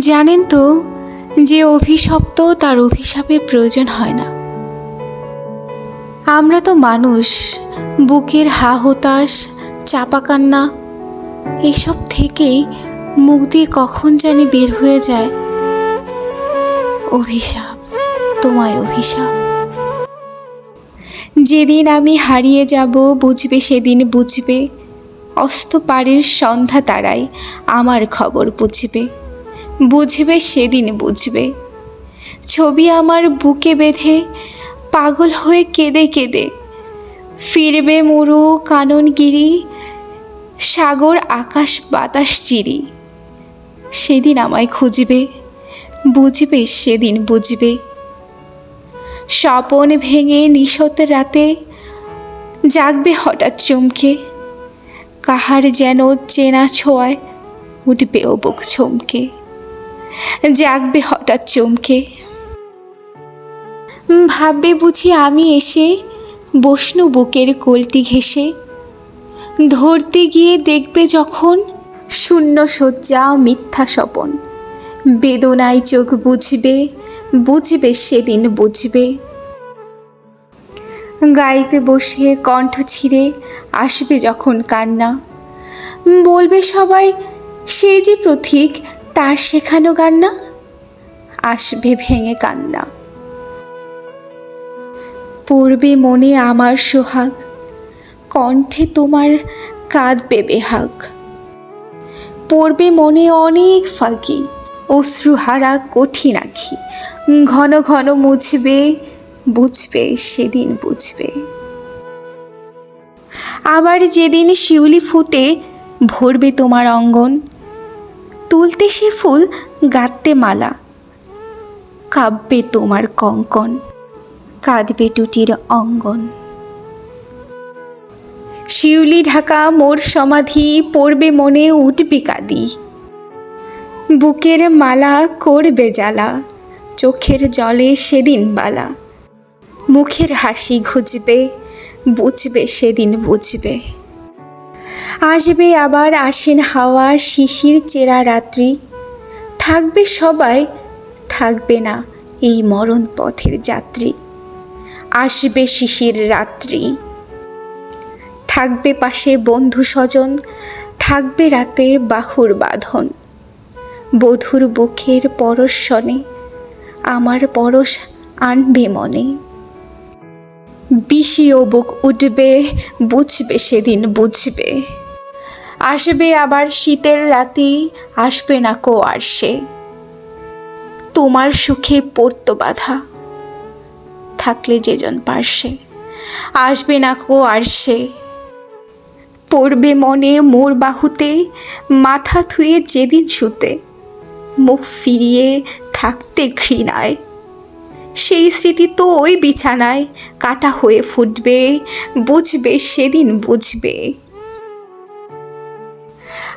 জানেন তো যে অভিশপ্ত তার অভিশাপের প্রয়োজন হয় না। আমরা তো মানুষ, বুকের হা হতাশ, চাপা কান্না, এসব থেকেই মুখ দিয়ে কখন জানি বের হয়ে যায় অভিশাপ, তোমায় অভিশাপ। যেদিন আমি হারিয়ে যাব বুঝবে, সেদিন বুঝবে। অস্ত পারের সন্ধ্যা তারাই আমার খবর বুঝবে। বুঝবে, সেদিন বুঝবে। ছবি আমার বুকে বেঁধে পাগল হয়ে কেঁদে কেঁদে ফিরবে মরু কাননগিরি, সাগর, আকাশ, বাতাস, চিরি। সেদিন আমায় খুঁজবে, বুঝবে, সেদিন বুঝবে। স্বপন ভেঙে নিশত রাতে জাগবে হঠাৎ চমকে, কাহার যেন চেনা ছোঁয়ায় উঠবে ও বুক চমকে জাগবে হঠাৎ চমকে। ভাববে বুঝি আমি এসে বসনু বুকের কোলটি ঘেসে ধরতে গিয়ে দেখবে যখন শূন্য শয্যা মিথ্যা স্বপন। বেদনায় চোখ বুঝবে বুঝবে সেদিন বুঝবে। গাইতে বসে কণ্ঠ ছিঁড়ে আসবে যখন কান্না। বলবে সবাই সেই যে প্রতীক তার শেখানো গান্না? আসবে ভেঙে কান্না। পড়বে মনে আমার সোহাগ, কণ্ঠে তোমার কাঁদবে বেহাগ। পড়বে মনে অনেক ফাঁকি, অশ্রুহারা কঠিন আঁখি। ঘন ঘন মুছবে, বুঝবে, সেদিন বুঝবে। আবার যেদিন শিউলি ফুটে, ভরবে তোমার অঙ্গন। তুলতে সে ফুল গাঁততে মালা। কাব্যে তোমার কঙ্কন, কাঁদবে টুটির অঙ্গন। শিউলি ঢাকা মোর সমাধি, পড়বে মনে উঠবে কাঁদি। বুকের মালা করবে জ্বালা, চোখের জলে সেদিন বালা। মুখের হাসি ঘুচবে, বুঝবে সেদিন বুঝবে। আসবে আবার আসেন হাওয়া শিশির চেরা রাত্রি। থাকবে সবাই, থাকবে না এই মরণ পথের যাত্রী। আসবে শিশির রাত্রি। থাকবে পাশে বন্ধু স্বজন, থাকবে রাতে বাহুর বাঁধন। বধুর বুকের পরশনে আমার পরশ আনবে মনে। বিষিও বুক উঠবে, বুঝবে সেদিন বুঝবে। আসবে আবার শীতের রাতি, আসবে না কো আর সে। তোমার সুখে পড়তো বাধা, থাকলে যেজন পার্শ্বে আসবে না কো আর সে। পড়বে মনে মোর বাহুতে, মাথা থুয়ে যেদিন শুতে, মুখ ফিরিয়ে থাকতে ঘৃণায়। সেই স্মৃতি তো ওই বিছানায় কাটা হয়ে ফুটবে, বুঝবে সেদিন বুঝবে।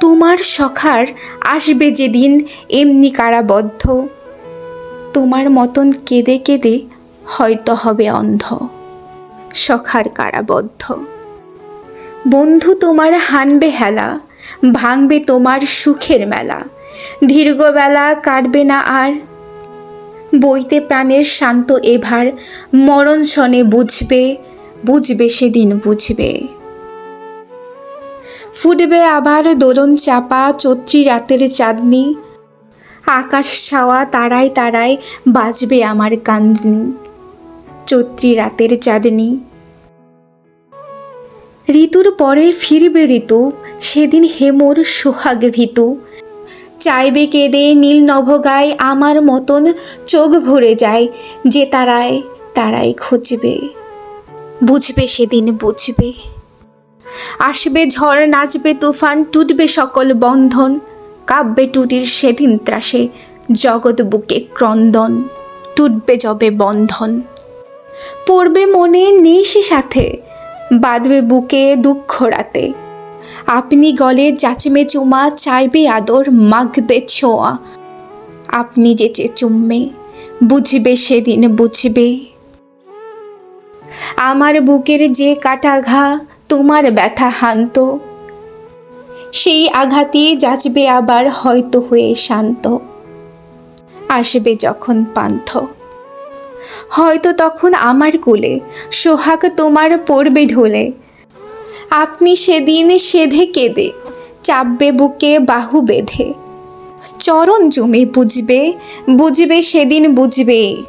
তোমার সখার আসবে যেদিন এমনি কারাবদ্ধ। তোমার মতন কেঁদে কেঁদে হয়তো হবে অন্ধ। সখার কারাবদ্ধ। বন্ধু তোমার হানবে হেলা, ভাঙবে তোমার সুখের মেলা। দীর্ঘবেলা কাটবে না আর। বইতে প্রাণের শান্ত এভার, মরণ শনে বুঝবে বুঝবে সেদিন বুঝবে। ফুটবে আবার দোলন চাপা চৈত্রী রাতের চাঁদনি। আকাশ ছাওয়া তারায় তারায় বাজবে আমার কান্দনি চৈত্রী রাতের চাঁদনি। ঋতুর পরে ফিরবে ঋতু, সেদিন হেমর সোহাগ ভীতু। চাইবে কেঁদে নীল নভগায় আমার মতন চোখ ভরে যায়, যে তারায় তারাই খুঁজবে। বুঝবে সেদিন বুঝবে। আসবে ঝড়, নাচবে তুফান, টুটবে সকল বন্ধন, কাব্যে টুটির সেদিন ত্রাসে, জগৎ বুকে ক্রন্দন, টুটবে যবে বন্ধন। পড়বে মনে সে সাথে, বাঁধবে বুকে দুঃখ রাতে। আপনি গলে যাচমে চুমা, চাইবে আদর, মাগবে ছোঁয়া। আপনি যেচে চুম্মে, বুঝবে সেদিন বুঝবে। আমার বুকের যে কাটা ঘা তোমার ব্যথা হান্ত। সেই আঘাতই যাচবে আবার হয়তো হয়ে শান্ত। আসবে যখন পান্থ। হয়তো তখন আমার কোলে সোহাগ তোমার পড়বে ঢোলে। আপনি সেদিন সেধে কেঁদে চাপবে বুকে বাহু বেঁধে। চরণ জমে বুঝবে বুঝবে সেদিন বুঝবে।